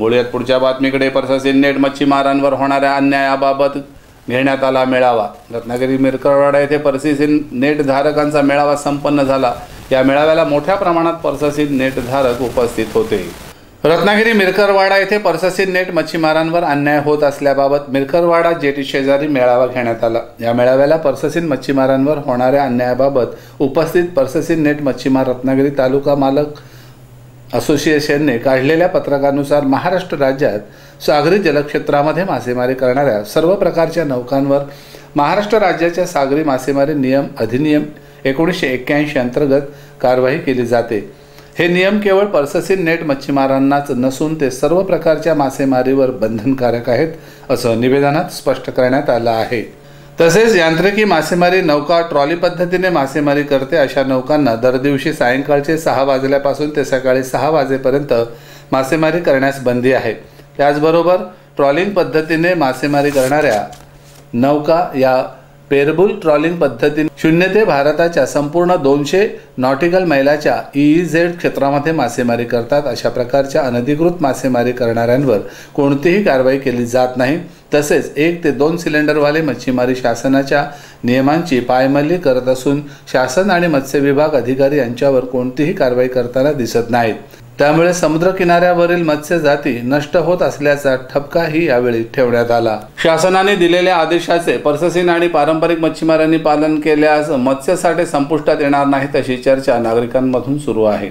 बोलूयात पुढच्या बातमीकडे प्रशासन नेट मच्छीमारांवर होणाऱ्या अन्यायाबाबत घेण्यात आला मेळावा. रत्नागिरी मिरकरवाडा येथे परसीसीन नेट धारकांचा मेळावा संपन्न झाला. या मेळाव्याला मोठ्या प्रमाणात परसीसीन नेट धारक उपस्थित होते. रत्नागिरी मिरकरवाडा येथे परससीन नेट मच्छीमारांवर अन्याय होत असल्याबाबत मिरकरवाडा जेटी शेजारी मेळावा घेण्यात आला. या मेळाव्याला परससीन मच्छीमारांवर होणाऱ्या अन्यायाबाबत उपस्थित परससीन नेट मच्छीमार रत्नागिरी तालुका मालक असोसिएशनने काढलेल्या पत्रकानुसार महाराष्ट्र राज्यात सागरी जलक्षेत्रामध्ये मासेमारी करणाऱ्या सर्व प्रकारच्या नौकांवर महाराष्ट्र राज्याच्या सागरी मासेमारी नियम अधिनियम एकोणीसशे एक्क्याऐंशी अंतर्गत कारवाई केली जाते. हे नियम केवळ पर्ससीन नेट मच्छीमारांनाच नसून ते सर्व प्रकारच्या मासेमारीवर बंधनकारक आहेत असं निवेदनात स्पष्ट करण्यात आलं आहे. तसेच यांत्रिकी मासेमारी नौका ट्रॉली पद्धतीने मासेमारी करते. अशा नौकांना दर दिवशी सायंकाळचे सहा वाजल्यापासून ते सकाळी सहा वाजेपर्यंत मासेमारी करण्यास बंदी आहे. त्याचबरोबर ट्रॉलिंग पद्धतीने मासेमारी करणाऱ्या नौका या पेरबुल ट्रॉलिंग पद्धतीने शून्य ते भारताच्या संपूर्ण दोनशे नॉटिकल मैलाच्या ईईझेड क्षेत्रामध्ये मासेमारी करतात. अशा प्रकारच्या अनधिकृत मासेमारी करणाऱ्यांवर कोणतीही कारवाई केली जात नाही. तसेच एक ते दोन सिलेंडरवाले मच्छीमारी शासनाच्या नियमांची पायमल्ली करत असून शासन आणि मत्स्य विभाग अधिकारी यांच्यावर कोणतीही कारवाई करताना दिसत नाहीत. त्यामुळे समुद्र किनाऱ्यावरील मत्स्य जाती नष्ट होत असल्याचा ठपकाही यावेळी ठेवण्यात आला. शासनाने दिलेल्या आदेशाचे पर्ससीन आणि पारंपरिक मच्छीमारांनी पालन केल्यास मत्स्यसाठे संपुष्टात येणार नाहीत अशी चर्चा नागरिकांमधून सुरू आहे.